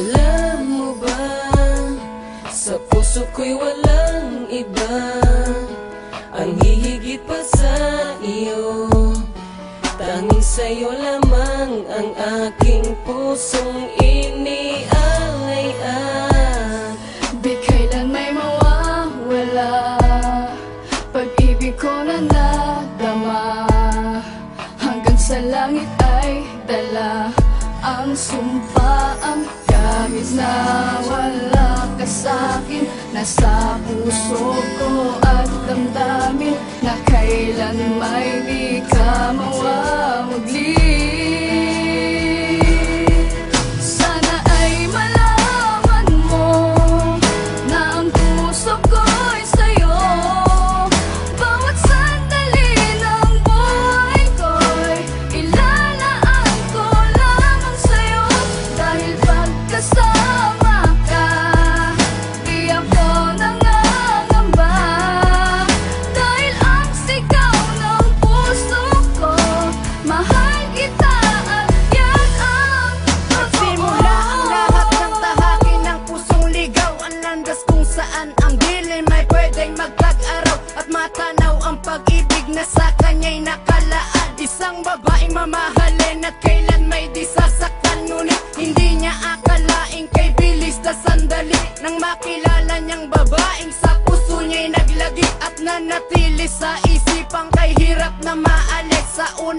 Alam mo ba Sa puso ko'y walang iba? Ang hihigit pa sa iyo Tanging sa'yo lamang ang aking pusong iniaalay-an Di kailan may mawawala Pag-ibig ko na nadama. Hanggang sa langit ay dala Ang sumpaang kahit na wala ka sa'kin Nasa puso ko at damdamin Na kailan may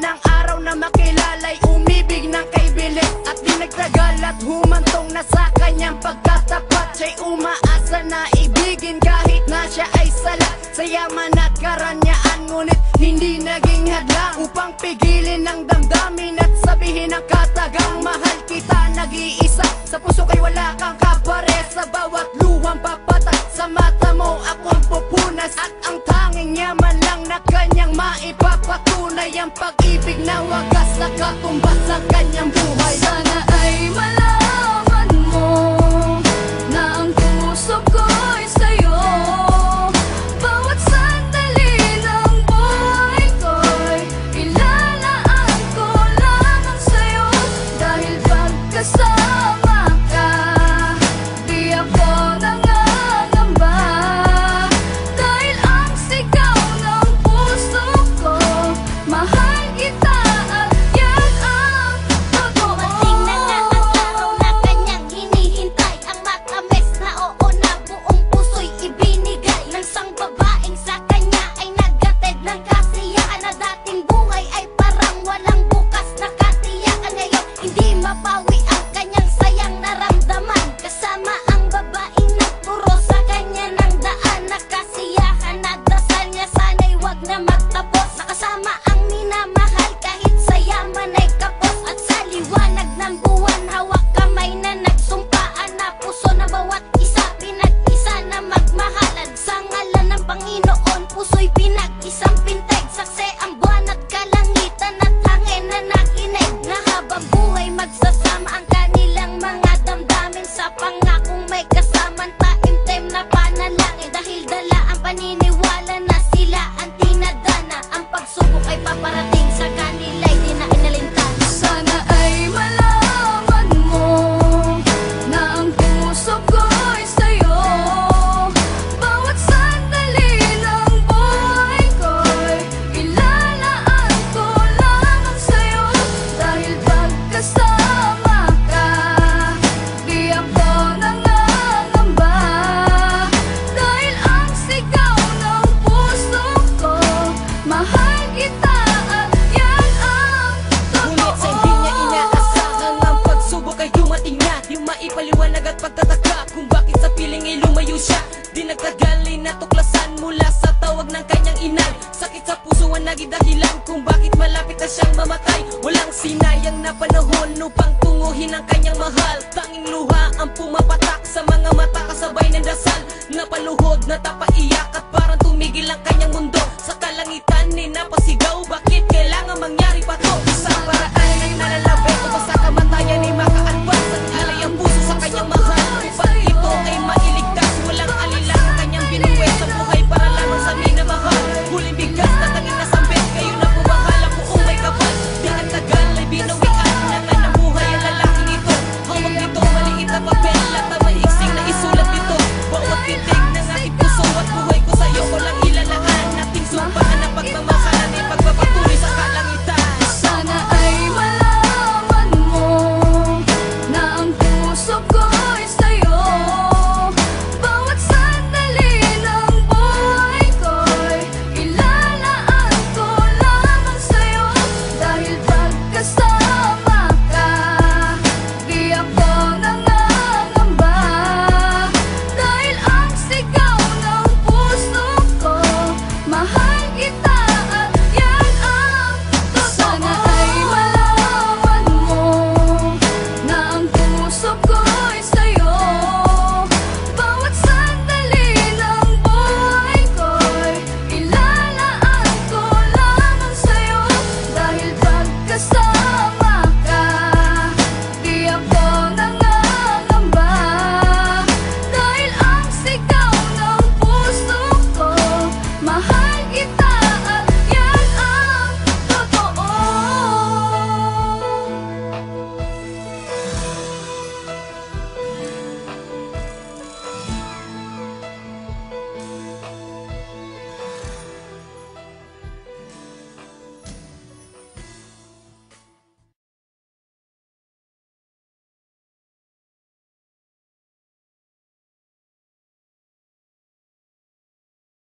Unang araw na makilala'y umibig ng kay bilis At di nagtagal at humantong na sa kanyang pagkatapat Siya'y umaasa na ibigin kahit na siya ay sala Sa yaman at karanyaan Ngunit hindi naging hadlang. Upang pigilin ang damdamin At sabihin ang katagang Mahal kita nag-iisa. Sa puso kay wala kang kapare Sa bawat luhang papatak Sa mata mo akong pupunas At ang tanging yaman lang na kanyang maipapatunay Ang na acompaña. Ay na Di maipaliwanag at pagtataka Kung bakit sa piling ay lumayo siya. Di nagtagal ay natuklasan Mula sa tawag ng kanyang inay Sakit sa puso ang naging dahilan Kung bakit malapit na siyang mamatay. Walang sinayang na panahon Upang tunguhin ang kanyang mahal. Tanging luha ang pumapatak Sa mga mata kasabay ng dasal. Napaluhod, natapaiyak At parang tumigil ang kanyang mundo. Sa kalangitan ni napasigaw